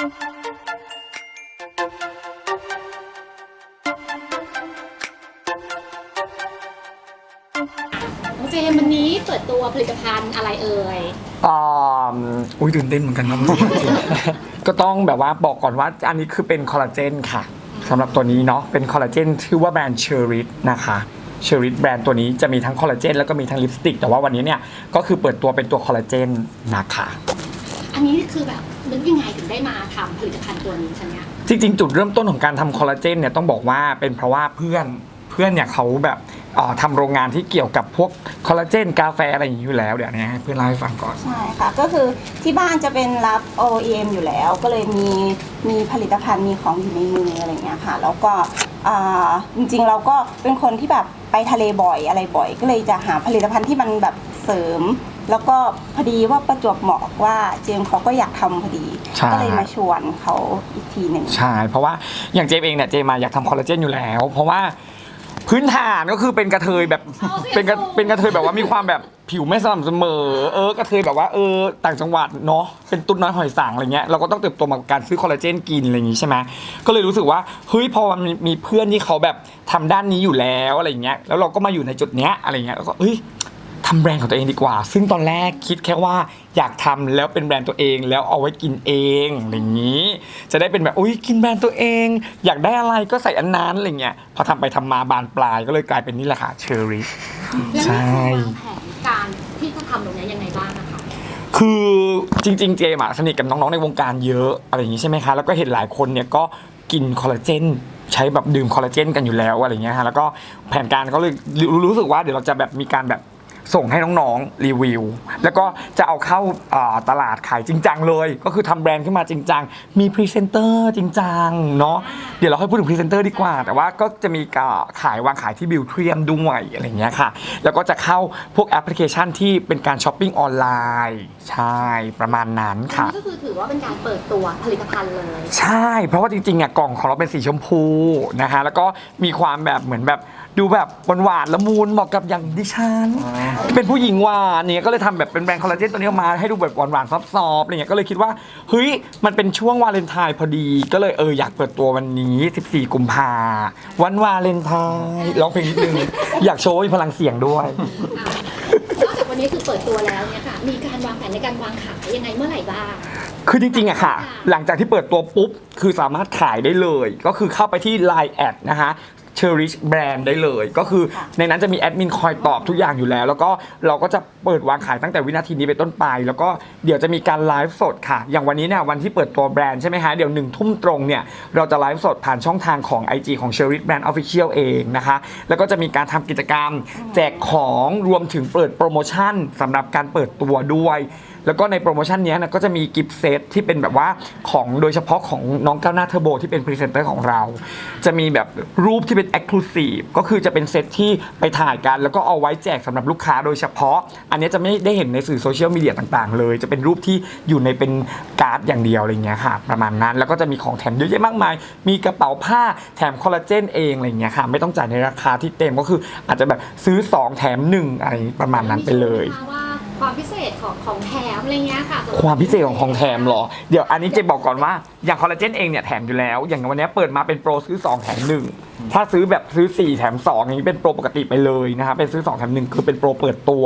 เจมวันนี้เปิดตัวผลิตภัณฑ์อะไรเอ่ย อ่าอุ้ยตื่นเต้นเหมือนกันครับ ก็ต้องแบบว่าบอกก่อนว่าอันนี้คือเป็นคอลลาเจนค่ะสำหรับตัวนี้เนาะเป็นคอลลาเจนชื่อว่าแบรนด์เชอริสนะคะเชอริสแบรนด์ตัวนี้จะมีทั้งคอลลาเจนแล้วก็มีทั้งลิปสติกแต่ว่าวันนี้เนี่ยก็คือเปิดตัวเป็นตัวคอลลาเจนนะคะ นนี้คือแบบนึกยังไงถึงได้มาทำผลิตภัณฑ์ตัวนี้คะเนี่ยจริงๆ จุดเริ่มต้นของการทำคอลลาเจนเนี่ยต้องบอกว่าเป็นเพราะว่าเพื่อนเพื่อนเนี่ยเขาแบบเอ่อทำโรงงานที่เกี่ยวกับพวกคอลลาเจนกาแฟอะไรอย่างนี้อยู่แล้วเดี๋ยวนี้ให้เพื่อนเล่าให้ฟังก่อน ใช่ค่ะ ก็คือที่บ้านจะเป็นรับ OEM อยู่แล้ว ก็เลยมีมีผลิตภัณฑ์มีของอยู่ในมืออะไรเงี้ยค่ะ แล้วก็อ่าจริงๆเราก็เป็นคนที่แบบไปทะเลบ่อยอะไรบ่อย ก็เลยจะหาผลิตภัณฑ์ที่มันแบบเสริม แล้วก็พอดีว่าประจวบเหมาะว่าเจมส์เขาก็อยากทำพอดี ใช่ ก็เลยมาชวนเขาอีกทีหนึ่ง ใช่ เพราะว่าอย่างเจมเองเนี่ยเจมมาอยากทำคอลลาเจนอยู่แล้ว เพราะว่าพื้นฐานก็คือเป็นกระเทยแบบเอาสิเป็นกระสู้ เป็นกระเทยแบบว่ามีความแบบผิวไม่สม่ำเสมอ เออกระเทยแบบว่าเออต่างจังหวัดเนาะเป็นตุ้นน้อยหอยสังอะไรเงี้ยเราก็ต้องเติบโตมากับการซื้อคอลลาเจนกินอะไรอย่างงี้ใช่ไหมก็เลยรู้สึกว่าเฮ้ยพอมันมีเพื่อนที่เขาแบบทำด้านนี้อยู่แล้วอะไรเงี้ยแล้วเราก็มาอยู่ในจุดเนี้ยอะไรเงี้ยแล้วก็เฮ้ย ทำแบรนด์ของตัวเองดีกว่า ซึ่งตอนแรกคิดแค่ว่าอยากทำแล้วเป็นแบรนด์ตัวเองแล้วเอาไว้กินเองอะไรอย่างนี้ จะได้เป็นแบบอุ้ยกินแบรนด์ตัวเอง อยากได้อะไรก็ใส่อันนั้นอะไรเงี้ยพอทำไปทำมาบานปลายก็เลยกลายเป็นนี่แหละค่ะเชอรี่แล้วใช่นี่คือวางแผนการที่จะทำตรงนี้ยังไงบ้างนะคะคือจริง ๆ เจมอะสนิทกับน้องๆในวงการเยอะอะไรอย่างนี้ใช่ไหมคะแล้วก็เห็นหลายคนเนี่ยก็กินคอลลาเจนใช้แบบดื่มคอลลาเจนกันอยู่แล้วอะไรอย่างเงี้ยฮะแล้วก็แผนการก็เลยรู้รู้สึกว่าเดี๋ยวเราจะแบบมีการแบบ ส่งให้น้องๆรีวิว แล้วก็จะเอาเข้าอ่าตลาดขายจริงจังเลย ก็คือทำแบรนด์ขึ้นมาจริงจังมีพรีเซนเตอร์จริงจังเนาะเดี๋ยวเราค่อยพูดถึงพรีเซนเตอร์ดีกว่า แต่ว่าก็จะมีการขายวางขายที่บิวเทียมด้วยอะไรอย่างเงี้ยค่ะ แล้วก็จะเข้าพวกแอปพลิเคชันที่เป็นการช้อปปิ้งออนไลน์ใช่ประมาณนั้นอันค่ะนี้ก็คือถือว่าเป็นการเปิดตัวผลิตภัณฑ์เลย ใช่ เพราะว่าจริงๆอะกล่องของเราเป็นสีชมพูนะคะแล้วก็มีความแบบเหมือนแบบ ดูแบบหวานๆละมุนเหมาะกับอย่างดิฉันที่เป็นผู้หญิงหวานเนี่ยก็เลยทำแบบเป็นแบรนด์คอลลาเจนตัวนี้ออกมาให้ดูแบบหวานๆซอฟๆอะไรเงี้ยก็เลยคิดว่าเฮ้ยมันเป็นช่วงวาเลนไทน์พอดี ก็เลยเอออยากเปิดตัววันนี้ 14 กุมภาวันวาเลนไทน์ร้องเพลงนิดนึง อยากโชว์ว่ามีพลังเสียงด้วย นอกจากวันนี้คือเปิดตัวแล้วเนี่ยค่ะ มีการวางแผนในการวางขายยังไงเมื่อไหร่บ้าง คือจริงๆอะค่ะ หลังจากที่เปิดตัวปุ๊บ คือสามารถขายได้เลย ก็คือเข้าไปที่ Line แอดนะคะ เชอริชแบรนด์ได้เลย ก็คือในนั้นจะมีแอดมินคอยตอบทุกอย่างอยู่แล้ว แล้วก็เราก็จะเปิดวางขายตั้งแต่วินาทีนี้เป็นต้นไป แล้วก็เดี๋ยวจะมีการไลฟ์สดค่ะ อย่างวันนี้เนี่ยวันที่เปิดตัวแบรนด์ใช่ไหมฮะเดี๋ยวหนึ่งทุ่มตรงเนี่ยเราจะไลฟ์สดผ่านช่องทางของ IG ของ s h e r i t Brand Official เองนะคะ แล้วก็จะมีการทำกิจกรรม แจกของรวมถึงเปิดโปรโมชั่นสำหรับการเปิดตัวด้วย แล้วก็ในโปรโมชั่นเนี้ยนะก็จะมีกิฟต์เซตที่เป็นแบบว่าของโดยเฉพาะของน้องก้าวหน้าเทอร์โบที่เป็นพรีเซนเตอร์ของเรา จะมีแบบรูปที่เป็น Exclusive ก็คือจะเป็นเซตที่ไปถ่ายกัน แล้วก็เอาไว้แจกสำหรับลูกค้าโดยเฉพาะ อันเนี้ยจะไม่ได้เห็นในสื่อโซเชียลมีเดียต่างๆ เลย จะเป็นรูปที่อยู่ในเป็นการ์ดอย่างเดียวอะไรเงี้ยค่ะประมาณนั้นแล้วก็จะมีของแถมเยอะแยะมากมาย มีกระเป๋าผ้าแถมคอลลาเจนเองอะไรเงี้ยค่ะไม่ต้องจ่ายในราคาที่เต็มก็คืออาจจะแบบซื้อ 2 แถม1อะไรประมาณนั้นไปเลย ว่า ความพิเศษของของแถมอะไรเงี้ยค่ะความพิเศษของของแถมเหรอ เดี๋ยวอันนี้เจะบอกก่อนว่า อย่างคอลลาเจนเองเนี่ยแถมอยู่แล้ว อย่างวันนี้เปิดมาเป็นโปรซื้อ 2 แถม 1 ถ้าซื้อแบบซื้อ 4 แถม 2 อย่างนี้เป็นโปรปกติไปเลยนะครับเป็นซื้อ 2 แถม 1 คือเป็นโปรเปิดตัว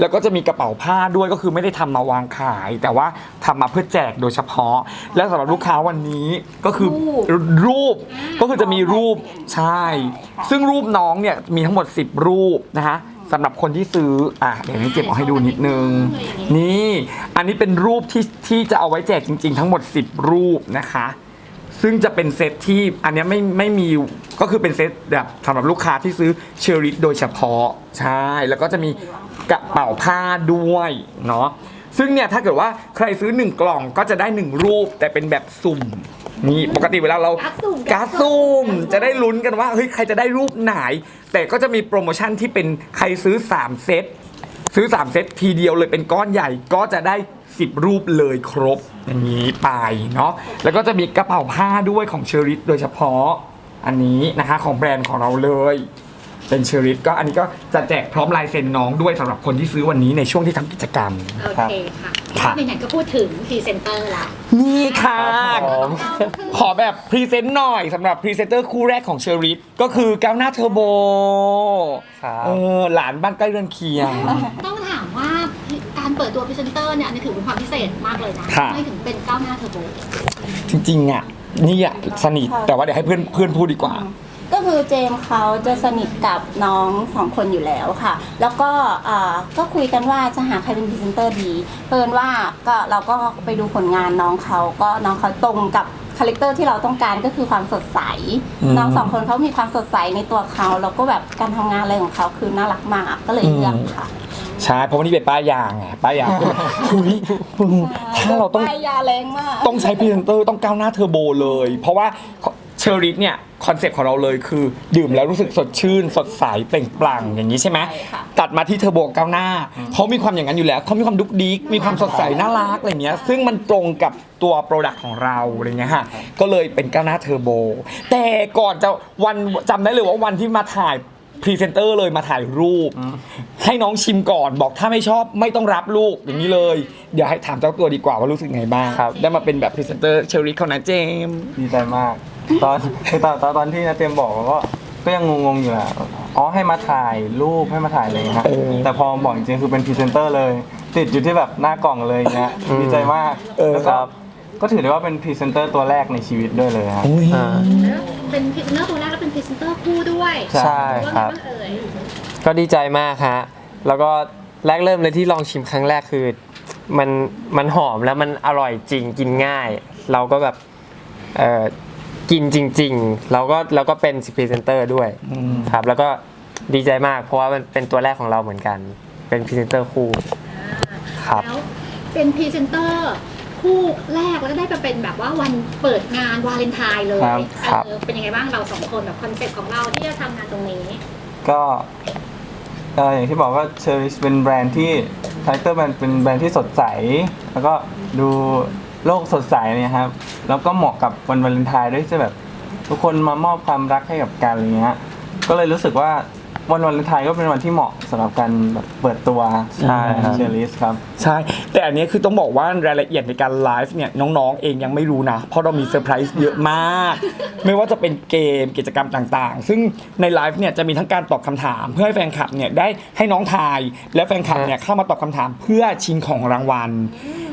แล้วก็จะมีกระเป๋าผ้าด้วยก็คือไม่ได้ทำมาวางขาย แต่ว่าทำมาเพื่อแจกโดยเฉพาะ แล้วสำหรับลูกค้าวันนี้ก็คือรูปก็คือจะมีรูปใช่ ซึ่งรูปน้องเนี่ยมีทั้งหมด 10 รูปนะฮะ สำหรับคนที่ซื้อ อะเดี๋ยวนี้เจ็บเอาให้ดูนิดนึง นี่ อันนี้เป็นรูปที่ที่จะเอาไว้แจกจริง ๆ ทั้งหมด 10 รูปนะคะ ซึ่งจะเป็นเซตที่อันเนี้ยไม่ไม่มีก็คือเป็นเซตแบบสำหรับลูกค้าที่ซื้อเชอริ t โดยเฉพาะ ใช่ แล้วก็จะมีกระเป๋าผ้าด้วยเนาะซึ่งเนี่ยถ้าเกิดว่าใครซื้อ 1 กล่องก็จะได้ 1 รูปแต่เป็นแบบสุ่ม นี่ปกติเวลาเราการ์ดสุ่มการ์ดซุ่มจะได้ลุ้นกันว่าเฮ้ยใครจะได้รูปไหน แต่ก็จะมีโปรโมชั่นที่เป็นใครซื้อ 3 เซตซื้อ 3 เซตทีเดียวเลยเป็นก้อนใหญ่ก็จะได้ 10 รูปเลยครบอย่างนี้ไปเนาะแล้วก็จะมีกระเป๋าผ้าด้วยของเชอริ t โดยเฉพาะอันนี้นะคะของแบรนด์ของเราเลย เป็นเชอริสก็อันนี้ก็จะแจกพร้อมลายเซ็นน้องด้วยสำหรับคนที่ซื้อวันนี้ในช่วงที่ทำกิจกรรมโอเคค่ะครับไหนๆก็พูดถึงพรีเซนเตอร์ละนี่ค่ะ ครับผม ขอแบบพรีเซนต์หน่อยสำหรับพรีเซนเตอร์คู่แรกของเชอริสก็คือก้าวหน้าเทอร์โบครับ เออหลานบ้านใกล้เรือนเคียง ต้องถามว่าการเปิดตัวพรีเซนเตอร์เนี่ยอันนี้ถือเป็นความพิเศษมากเลยนะค่ะไม่ถึงเป็นก้าวหน้าเทอร์โบจริงๆอะนี่อะสนิทแต่ว่าเดี๋ยวให้เพื่อนเพื่อนพูดดีกว่า ก็คือเจมส์เขาจะสนิทกับน้องสองคนอยู่แล้วค่ะ แล้วก็อ่าก็คุยกันว่าจะหาใครเป็นพรีเซนเตอร์ดี เพิ่นว่าก็เราก็ไปดูผลงานน้องเขาก็น้องเขาตรงกับคาแรคเตอร์ที่เราต้องการก็คือความสดใส อืมน้องสองคนเขามีความสดใสในตัวเขาแล้วก็แบบการทำงานอะไรของเขาคือน่ารักมากก็เลยเลือกค่ะใช่เพราะวันนี้เป็นป้ายยางไงป้ายยางก็เลยคุยมึงถ้าเราต้องป้ายยาแรงมาก ต้องใช้พรีเซนเตอร์ต้องก้าวหน้าเทอร์โบเลย เพราะว่าเชอริสเนี่ย คอนเซ็ปต์ของเราเลยคือ ดื่มแล้วรู้สึกสดชื่น สดใสเปล่งปลั่งอย่างนี้ใช่ไหมใช่ค่ะ ตัดมาที่เทอร์โบก้าวหน้าเขามีความอย่างนั้นอยู่แล้วเขามีความดุกดิกมีความสดใสน่ารักอะไรเงี้ยซึ่งมันตรงกับตัวโปรดักต์ของเราอะไรเงี้ยฮะก็เลยเป็นก้าวหน้าเทอร์โบแต่ก่อนจะวันจำได้เลยว่าวันที่มาถ่ายพรีเซนเตอร์เลยมาถ่ายรูป ให้น้องชิมก่อนบอกถ้าไม่ชอบไม่ต้องรับลูกอย่างนี้เลย เดี๋ยวให้ถามเจ้าตัวดีกว่าว่ารู้สึกไงบ้างครับ ได้มาเป็นแบบพรีเซนเตอร์เชอริสเขานะเจมส์ ดีใจมาก ตอนคือตอนตอนตอนที่นาเต็มบอกก็ก็ยังงงๆอยู่แหละอ๋อให้มาถ่ายรูปให้มาถ่ายอะไรอย่างเลยฮะแต่พอบอกจริงๆคือเป็นพรีเซนเตอร์เลย ติดอยู่ที่แบบหน้ากล่องเลยอย่างเงี้ยดีใจมากเออแล้วคก็รับ ก็ถือได้ว่าเป็นพรีเซนเตอร์ตัวแรกในชีวิตด้วยเลยครับ อุ้ย อ่า แล้วเป็นพรีเซนเตอร์ตัวแรกแล้วเป็นพรีเซนเตอร์คู่ด้วยใช่ใช่ครับว่าไงางเอ่ยก็ดีใจมากฮะ แล้วก็แรกเริ่มเลยที่ลองชิมครั้งแรกคือ มันมันหอมแล้วมันอร่อยจริงกินง่าย เราก็แบบเออ กินจริง ๆ เราก็เราก็เป็นพรีเซนเตอร์ด้วยครับ แล้วก็ดีใจมาก เพราะว่ามันเป็นตัวแรกของเราเหมือนกัน เป็นพรีเซนเตอร์คู่ ครับ แล้วเป็นพรีเซนเตอร์คู่แรกแล้วก็ได้ไปเป็นแบบว่าวันเปิดงานวาเลนไทน์เลยครับครับ เออเป็นยังไงบ้างเราสองคนแบบคอนเซ็ปต์ของเราที่จะทำงานตรงนี้ ก็เอ่ออย่างที่บอกว่าเชอริชเป็นแบรนด์ที่คาแรคเตอร์มันเป็นแบรนด์ที่สดใส แล้วก็ดู โลกสดใสเนี่ยครับ แล้วก็เหมาะกับวันวาเลนไทน์ด้วยที่แบบ ทุกคนมามอบความรักให้กับกันอะไรเงี้ย ก็เลยรู้สึกว่าวันวาเลนไทน์ก็เป็นวันที่เหมาะสำหรับการแบบเปิดตัวใช่ครับ เชอริสครับ ใช่ แต่อันนี้คือต้องบอกว่ารายละเอียดในการไลฟ์เนี่ยน้องๆเองยังไม่รู้นะ เพราะเรามีเซอร์ไพรส์เยอะมาก ไม่ว่าจะเป็นเกมกิจกรรมต่างๆ ซึ่งในไลฟ์เนี่ยจะมีทั้งการตอบคำถาม เพื่อให้แฟนคลับเนี่ยได้ให้น้องทาย และแฟนคลับเนี่ยเข้ามาตอบคำถามเพื่อชิงของรางวัล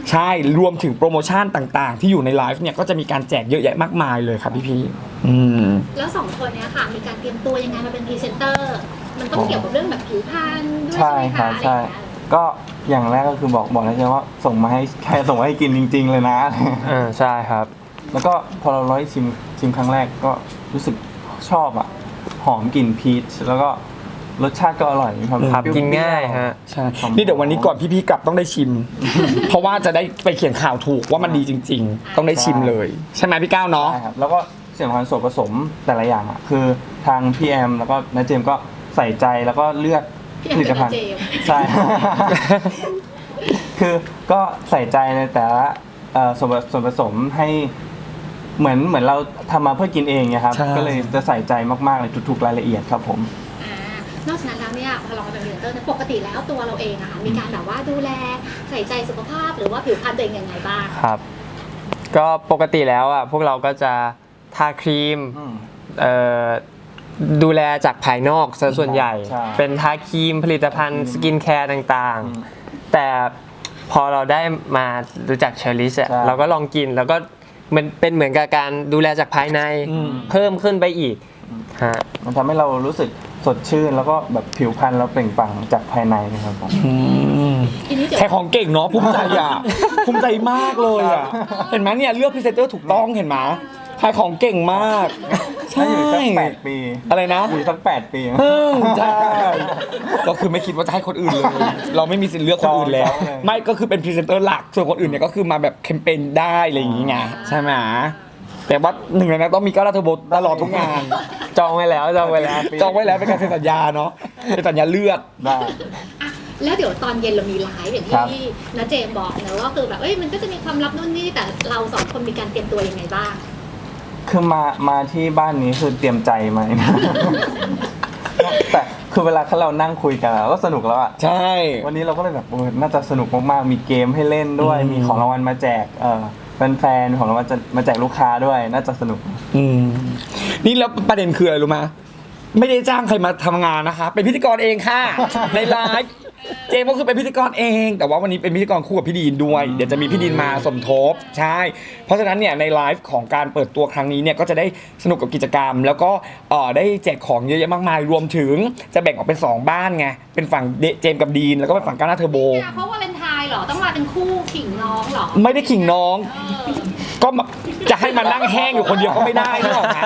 ใช่รวมถึงโปรโมชั่นต่างๆ ที่อยู่ในไลฟ์เนี่ยก็จะมีการแจกเยอะแยะมากมายเลยครับพี่ๆอืม แล้วสองคนเนี้ยค่ะ มีการเตรียมตัวยังไงมาเป็นพรีเซนเตอร์ มันต้องเกี่ยวกับเรื่องแบบผิวพรรณด้วยใช่ใช่ไหมครัคะบอะไรอใช่ย่างเงี้ย ก็อย่างแรกก็คือบอกบอกนะเจ๊ว่าส่งมาให้แค่ส่งมาให้กินจริง ๆ เลยนะ อ่าใช่ครับ แล้วก็พอเราร้อยชิมชิมครั้งแรกก็รู้สึกชอบอะ หอมกลิ่นพีชแล้วก็ รสชาติก็อร่อยมีความครับเปรี้วๆกินง่ายฮะ ใช่นี่เดี๋ยววันนี้ก่อนพี่ๆกลับต้องได้ชิม เพราะว่าจะได้ไปเขียนข่าวถูกว่ามันดีจริง ๆ ต้องได้ชิมเลย ใช่ไหมพี่ก้าวเนาะ ใช่ครับแล้วก็สิ่งสำคัญส่วนผสมแต่ละอย่างอะคือทางพี่แอมแล้วก็น้าเจมส์ก็ใส่ใจแล้วก็เลือกพี่แอผมลิตกับภัน้าณฑ์เจมส์ ใช่ คือก็ใส่ใจในแต่ละเอ่อส่วนผส่วนผสมให้เหมือนเหมือนเราทำมาเพื่อกินเองเนี่ยครับ ใช่ ก็เลยจะใส่ใจมากๆในทุกๆรายละเอียดครับผม ป็นพรีเซนเตอร์เนี่ยปกติแล้วตัวเราเองอะค่ะมีการแบบว่าดูแลใส่ใจสุขภาพ หรือว่าผิวพรรณตัวเองยังไงบ้างครับ ก็ปกติแล้วอะพวกเราก็จะทาครีมเอ่อดูแลจากภายนอกซะส่วนใหญ่ ใช่ เป็นทาครีมผลิตภัณฑ์สกินแคร์ต่างอืมๆแต่พอเราได้มารู้จักเชอริสอะใช่เราก็ลองกินแล้วก็มันเป็นเหมือนกับการดูแลจากภายในอืม เพิ่มขึ้นไปอีก ฮะมันทำให้เรารู้สึกสดชื่น แล้วก็แบบผิวพรรณเราเปล่งปลั่งจากภายในนะครับผมอืมทีนี้เดี๋ยวใครของเก่งเนาะภูมิใจอะ ภูมิใจมากเลยอะ เห็นไหมเนี่ยเลือกพรีเซนเตอร์ถูกต้องเห็นไหมขายของเก่งมาก ใช่ ถ้าอยู่สักแปดปีอะไรนะ อยู่สักแปดปีอืมใช่ก็คือไม่คิดว่าจะให้คนอื่นเลย เราไม่มีสิทธิ์เลือกคนอื่นแล้วจองเลยไม่ก็คือเป็นพรีเซนเตอร์หลัก ส่วนคนอื่นเนี่ยก็คือมาแบบแคมเปญได้อะไรอย่างงี้ไงใช่ไหมแต่ว่าหนึ่งในนั้นต้องมีก้าวหน้าเทอร์โบตลอดทุกงาน จองไว้แล้วจองไว้แล้วจองไว้แล้วเป็นการเซ็นสัญญาเนาะเป็นสัญญาเลือดได้ อะแล้วเดี๋ยวตอนเย็นเรามีไลฟ์อย่างครับ ที่น้าเจมส์บอกนะว่าคือแบบเอ้ยมันก็จะมีความลับนู่นนี่แต่เราสองคนมีการเตรียมตัวยังไงบ้าง คือมามาที่บ้านนี้คือเตรียมใจไหมเแต่คือเวลาเรานั่งคุยกันอะก็สนุกแล้วอะใช่ วันนี้เราก็เลยแบบเออน่าจะสนุกมากๆ มีเกมให้เล่นด้วย อืม มีของรางวัลมาแจก เออ แฟนๆของรางวัลจะมาแจกลูกค้าด้วยน่าจะสนุก อืมนี่แล้วประเด็นคืออะไรรู้ไหมไม่ได้จ้างใครมาทำงานนะคะ เป็นพิธีกรเองค่ะ ในไลฟ์เจมส์ก็คือเป็นพิธีกรเอง แต่ว่าวันนี้เป็นพิธีกรคู่กับพี่ดีนด้วย เดี๋ยวจะมีพี่ดีนมาสมทบใช่ เพราะฉะนั้นเนี่ยในไลฟ์ของการเปิดตัวครั้งนี้เนี่ยก็จะได้สนุกกับกิจกรรม แล้วก็เอ่อได้แจกของเยอะแยะมากมายรวมถึงจะแบ่งออกเป็นสองบ้านไงเป็นฝั่งเดเจมส์กับดีนแล้วก็เป็นฝั่งก้าวหน้าเทอร์โบเนี่ยเพราะวา เลนไทน์เหรอ ต้องมาเป็นคู่ขิงน้องเหรอไม่ได้ขิงน้องเออก็มาจะให้มานั่งแห้งอยู่คนเดียวก็ไม่ได้นึกออกไหม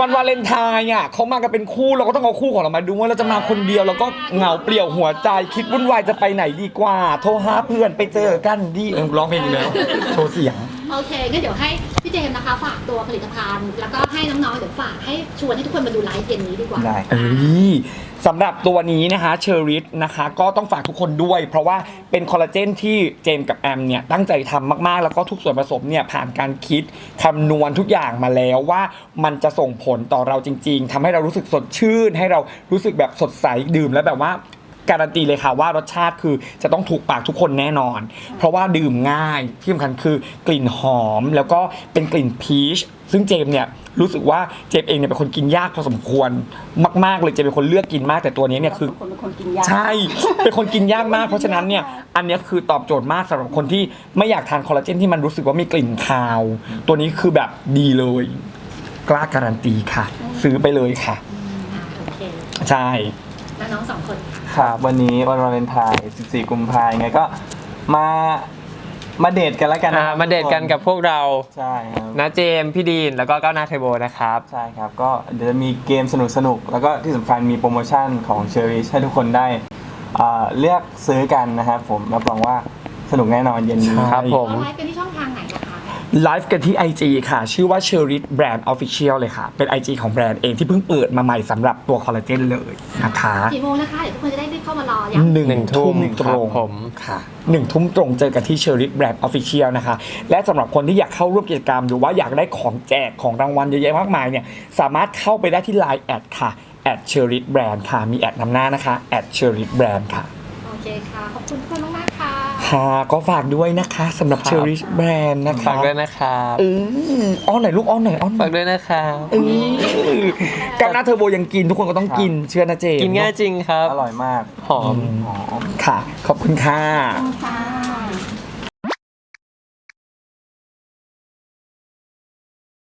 วันวาเลนไทน์อะเขามากันเป็นคู่เราก็ต้องเอาคู่ของเรามาดูว่าเราจะมาคนเดียวแล้วก็เหงาเปลี่ยวหัวใจ คิดวุ่นวายจะไปไหนดีกว่า โทรหาเพื่อนไปเจอกันดีเออร้องเพลงอีกแล้วโชว์เสียง โอเคงั้นเดี๋ยวให้พี่เจมส์นะคะฝากตัวผลิตภัณฑ์ แล้วก็ให้น้องๆเดี๋ยวฝากให้ชวนให้ทุกคนมาดูไลฟ์เย็นนี้ดีกว่า ได้เอ้ย สำหรับตัวนี้นะคะเชอริสนะคะก็ต้องฝากทุกคนด้วย เพราะว่าเป็นคอลลาเจนที่เจมกับแอมเนี่ยตั้งใจทำมากๆ แล้วก็ทุกส่วนผสมเนี่ยผ่านการคิดคำนวณทุกอย่างมาแล้วว่ามันจะส่งผลต่อเราจริง ๆทำให้เรารู้สึกสดชื่น ให้เรารู้สึกแบบสดใสดื่มแล้วแบบว่า การันตีเลยค่ะว่ารสชาติคือจะต้องถูกปากทุกคนแน่นอน เพราะว่าดื่มง่ายที่สำคัญคือกลิ่นหอมแล้วก็เป็นกลิ่นพีชซึ่งเจมส์เนี่ยรู้สึกว่าเจมส์เองเนี่ยเป็นคนกินยากพอสมควรมาก ๆ เลยเจมส์เป็นคนเลือกกินมากแต่ตัวนี้เนี่ยคือคนเป็นคนกินยาใช่เป็นคนกินยากมาก เพราะฉะนั้นเนี่ยอันเนี้ยคือตอบโจทย์มากสำหรับคนที่ไม่อยากทานคอลลาเจนที่มันรู้สึกว่ามีกลิ่นคาว ตัวนี้คือแบบดีเลย กล้าการันตีค่ะ ซื้อไปเลยค่ะอ่าโอเคใช่ แล้วน้องสองคนค่ะครับวันนี้วันวาเลนไทน์14 กุมภาพันธ์ไงก็มามาเดทกันแล้วกันอ่านะครับมาเดทกันกับพวกเราใช่ครับ นะเจมส์พี่ดีนแล้วก็ก้าวหน้าเทอร์โบนะครับ ใช่ครับ ก็เดี๋ยวจะมีเกมสนุกๆ แล้วก็ที่สำคัญมีโปรโมชั่นของเชอริชให้ทุกคนได้อ่าเลือกซื้อกันนะครับผมรับรองว่าสนุกแน่นอนเย็นนี้ครับผมเราไลฟ์กันที่ช่องทางไหนนะคะ ไลฟ์กันที่ IG ค่ะ ชื่อว่า c h e r i t Brand Official เลยค่ะ เป็น IG ของแบรนด์เองที่เพิ่งเปิดมาใหม่สำหรับตัวคอลลาเจนเลยนะคะกี่โมงนะคะ เดี๋ยวทุกคนจะได้รีบเข้ามารออย่างหนึ่งหนึ่งทุ่ทุ่มมตรงครับผมค่ะหนึ่งทุ่มตรงเจอกันที่เชอริ t แบรนด์ออฟฟิเชียลนะคะ และสำหรับคนที่อยากเข้าร่วมกิจกรรม หรือว่าอยากได้ของแจกของรางวัลเยอะแยะมากมายเนี่ยสามารถเข้าไปได้ที่ Line แอดค่ะแอดเชอริ t แบรนด์ค่ะมีแอดนำหน้านะคะแอดเชอริ t แบรนด์ค่ะโอเคค่ะขอบคุณทุกคนมากๆ ค่ะค่ะ ก็ฝากด้วยนะคะสำหรับครับ เชอริ t แบรนด์นะคะฝากด้วยนะครับเอออ้อนหน่อยลูกอ้อนหน่อยอ้อนหน่ฝาอยกด้วยนะครับเออก้าวหน้าเทอร์โบยังกินทุกคนก็ต้องกินเชื่อนะเจมส์กินง่ายจริงครับ อร่อยมาก หอมหอมค่ะ ขอบคุณค่ะ ค่ะ